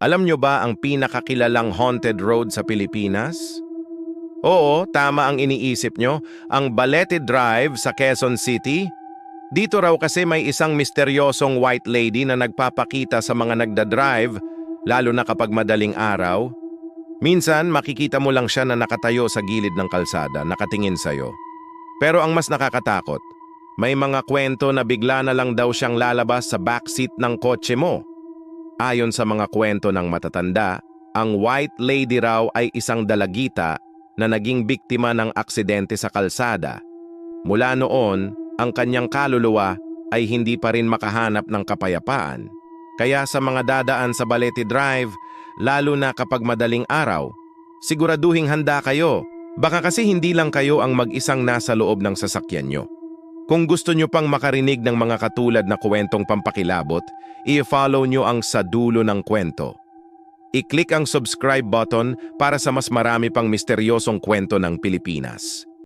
Alam nyo ba ang pinakakilalang haunted road sa Pilipinas? Oo, tama ang iniisip nyo, ang Balete Drive sa Quezon City. Dito raw kasi may isang misteryosong white lady na nagpapakita sa mga nagda-drive, lalo na kapag madaling araw. Minsan, makikita mo lang siya na nakatayo sa gilid ng kalsada, nakatingin sa'yo. Pero ang mas nakakatakot, may mga kwento na bigla na lang daw siyang lalabas sa backseat ng kotse mo. Ayon sa mga kwento ng matatanda, ang white lady raw ay isang dalagita na naging biktima ng aksidente sa kalsada. Mula noon, ang kanyang kaluluwa ay hindi pa rin makahanap ng kapayapaan. Kaya sa mga dadaan sa Balete Drive, lalo na kapag madaling araw, siguraduhing handa kayo. Baka kasi hindi lang kayo ang mag-isang nasa loob ng sasakyan nyo. Kung gusto nyo pang makarinig ng mga katulad na kwentong pampakilabot, i-follow nyo ang sa dulo ng kwento. I-click ang subscribe button para sa mas marami pang misteryosong kwento ng Pilipinas.